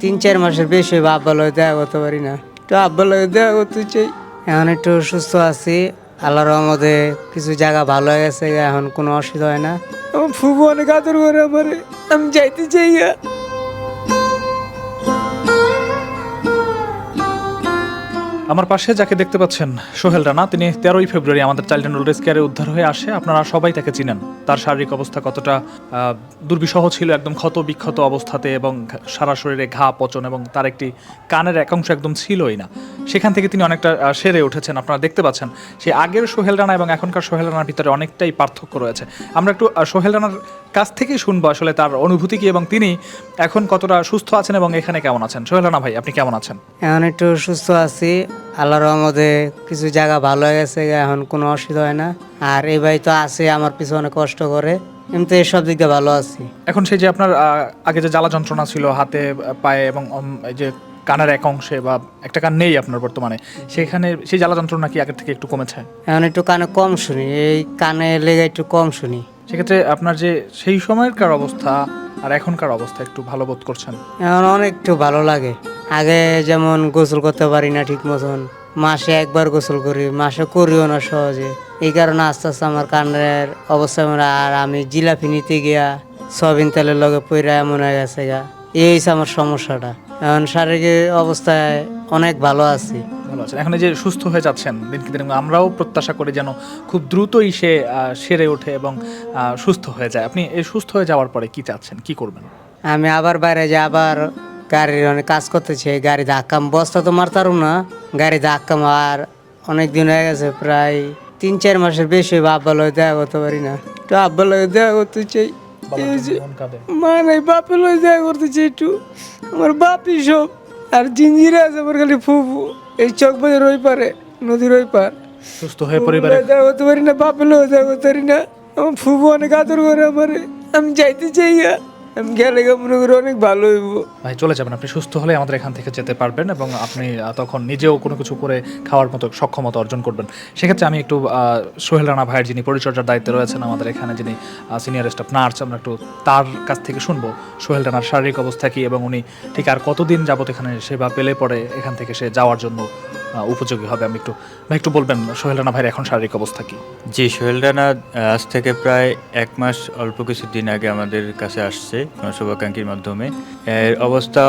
তিন চার মাসের বেশি হইব আব্বা লয় দেখা করতে পারি না। তো আব্বা লয় দেখা করতে চাই। এখন একটু সুস্থ আছি। আল্লাহ রহমতে কিছু জায়গা ভালো হয়ে গেছে, এখন কোনো অসুবিধা হয় না। আমার ফুবু অনেক আদর করে আমারে। আমি যাইতে চাই আমার পাশে যাকে দেখতে পাচ্ছেন, সোহেল রানা, তিনি তেরোই ফেব্রুয়ারি আমাদের চাইল্ড অ্যান্ড ওল্ড কেয়ারে উদ্ধার হয়ে আসে। আপনারা সবাই তাকে চিনেন। তার শারীরিক অবস্থা কতটা দুর্বিষহ ছিল, একদম ক্ষত বিক্ষত অবস্থাতে এবং সারা শরীরে ঘা, পচন এবং তার একটি কানের একাংশ একদম ছিলই না। সেখান থেকে তিনি অনেকটা সেরে উঠেছেন। আপনারা দেখতে পাচ্ছেন সেই আগের সোহেল রানা এবং এখনকার সোহেল রানার ভিতরে অনেকটাই পার্থক্য রয়েছে। আমরা একটু সোহেল রানার কাছ থেকেই শুনব আসলে তার অনুভূতি কি এবং তিনি এখন কতটা সুস্থ আছেন এবং এখানে কেমন আছেন? সোহেল রানা ভাই আপনি কেমন আছেন? এখন একটু সুস্থ আছি। আল্লাহ রহমতে কিছু জায়গা ভালো হয়ে গেছে এখন কোনো অসুবিধা হয় না। আর এই ভাই তো আছে আমার পিছনে কষ্ট করে। এমনি সব দিক দিয়ে ভালো আছি। এখন সেই যে আপনার আগে যে জ্বালা যন্ত্রণা ছিল হাতে পায়ে এবং এই যে কানের এক অংশে বা একটা কান নেই আপনার বর্তমানে সেখানে সেই জ্বালা যন্ত্রণা কি আগের থেকে একটু কমেছে? এখন একটু কানে কম শুনি এই কানে লেগে একটু কম শুনি। সেক্ষেত্রে আপনার যে সেই সময়কার অবস্থা আর এখনকার অবস্থা একটু ভালো বোধ করছেন? এখন অনেক একটু ভালো লাগে। আগে যেমন গোসল করতে পারি না ঠিক মতন মাসে একবার গোসল করি মাসে করিও না সহজে। এই কারণে আস্তে আস্তে আমার কানের অবস্থা আর আমি জিলাপি নিতে গিয়া সবিন তেলের লগে পইরা এমন হয়ে গেছে গা। এই হচ্ছে আমার সমস্যাটা। এখন শারীরিক অবস্থায় অনেক ভালো আছি। ভালো আছেন। এখন এই যে সুস্থ হয়ে যাচ্ছেন দিনকে দিন আমরাও প্রত্যাশা করি যেন খুব দ্রুতই সে আহ, সেরে ওঠে এবং আহ, সুস্থ হয়ে যায়। আপনি এই সুস্থ হয়ে যাওয়ার পরে কি চাচ্ছেন? কি করবেন? আমি আবার বাইরে যে আবার গাড়ির অনেক কাজ করতেছি গাড়ি ধাক্কাম বস্তা তো মারতারুম না গাড়ি ধাক্কাম আর অনেক দিন হয়ে গেছে প্রায় তিন চার মাসের বেশি আব্বা লগে দেখা করতে পারি না। তো আব্বা লগে দেখা করতে চাই। মা নাই বাপে লই যায় করতে চাই একটু। আমার বাপই সব আর জিঞ্জিরা আছে আমার খালি ফুফু। এই চক বাজার ওই পারে নদীর ওই পার। সুস্থ হয়ে পরিবারে দেখা করতে পারি না বাপে লই দেখা করতে পারি না। আমার ফুফু অনেক আদর করে আমারে। আমি যাইতে চাই। আমি গেলে মনে করি অনেক ভালো হইব। ভাই, চলে যাবেন। আপনি সুস্থ হলে আমাদের এখান থেকে যেতে পারবেন এবং আপনি তখন নিজেও কোনো কিছু করে খাওয়ার মতো সক্ষমতা অর্জন করবেন। সেক্ষেত্রে আমি একটু সোহেল রানা ভাইয়ের যিনি পরিচর্যার দায়িত্বে রয়েছেন আমাদের এখানে, যিনি সিনিয়র স্টাফ নার্স আমরা একটু তার কাছ থেকে শুনব। সোহেল রানার শারীরিক অবস্থা কি এবং উনি ঠিক আর কতদিন যাবত এখানে সেবা পেলে পরে এখান থেকে সে যাওয়ার জন্য উপযোগী হবে। আমি একটু ভাই, একটু বলবেন, সোহেল রানা ভাইয়ের এখন শারীরিক অবস্থা কি? জি, সোহেল রানা আজ থেকে প্রায় এক মাস অল্প কিছু দিন আগে আমাদের কাছে আসছে শুভাকাঙ্ক্ষীর মাধ্যমে। এর অবস্থা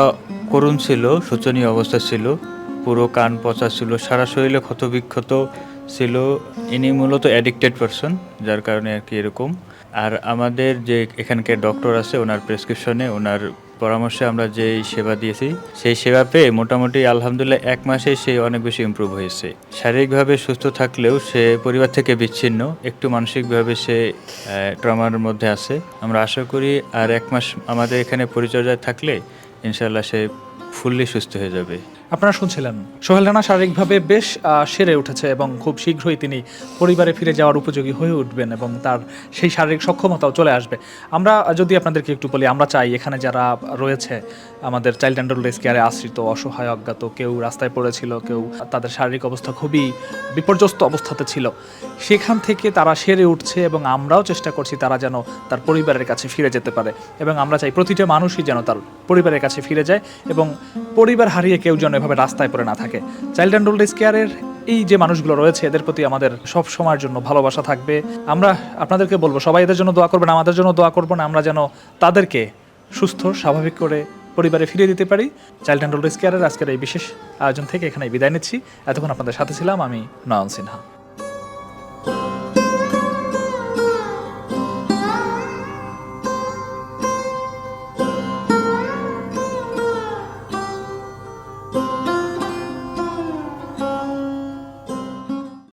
করুণ ছিল, শোচনীয় অবস্থা ছিল। পুরো কান পচা ছিল, সারা শরীরে ক্ষতবিক্ষত ছিল। ইনি মূলত অ্যাডিক্টেড পারসন যার কারণে আর কি এরকম। আর আমাদের যে এখানকার ডক্টর আছে, ওনার প্রেসক্রিপশনে ওনার পরামর্শে আমরা যে সেবা দিয়েছি, সেই সেবা পেয়ে মোটামুটি আলহামদুলিল্লাহ এক মাসে সে অনেক বেশি ইম্প্রুভ হয়েছে। শারীরিকভাবে সুস্থ থাকলেও সে পরিবার থেকে বিচ্ছিন্ন, একটু মানসিকভাবে সে ট্রমার মধ্যে আছে। আমরা আশা করি আর এক মাস আমাদের এখানে পরিচর্যায় থাকলে ইনশাল্লাহ সে ফুললি সুস্থ হয়ে যাবে। আপনারা শুনছিলেন। সোহেল রানা শারীরিকভাবে বেশ সেরে উঠেছে এবং খুব শীঘ্রই তিনি পরিবারে ফিরে যাওয়ার উপযোগী হয়ে উঠবেন এবং তার সেই শারীরিক সক্ষমতাও চলে আসবে। আমরা যদি আপনাদেরকে একটু বলি, আমরা চাই এখানে যারা রয়েছে, আমাদের চাইল্ড অ্যান্ড ওল্ড কেয়ারে আশ্রিত, অসহায়, অজ্ঞাত, কেউ রাস্তায় পড়েছিল, কেউ তাদের শারীরিক অবস্থা খুবই বিপর্যস্ত অবস্থাতে ছিল, সেখান থেকে তারা সেরে উঠছে এবং আমরাও চেষ্টা করছি তারা যেন তার পরিবারের কাছে ফিরে যেতে পারে। এবং আমরা চাই প্রতিটা মানুষই যেন তার পরিবারের কাছে ফিরে যায় এবং পরিবার হারিয়ে কেউ যেন এভাবে রাস্তায় পড়ে না থাকে। চাইল্ড অ্যান্ড ওল্ড এজ কেয়ারের এই যে মানুষগুলো রয়েছে, এদের প্রতি আমাদের সব সময়ের জন্য ভালোবাসা থাকবে। আমরা আপনাদেরকে বলব, সবাই এদের জন্য দোয়া করবেন, আমাদের জন্য দোয়া করব না, আমরা যেন তাদেরকে সুস্থ, স্বাভাবিক করে পরিবারে ফিরিয়ে দিতে পারি। চাইল্ড অ্যান্ড ওল্ড এজ কেয়ারের আজকের এই বিশেষ আয়োজন থেকে এখানে বিদায় নিচ্ছি। এতক্ষণ আপনাদের সাথে ছিলাম আমি নয়ন সিনহা।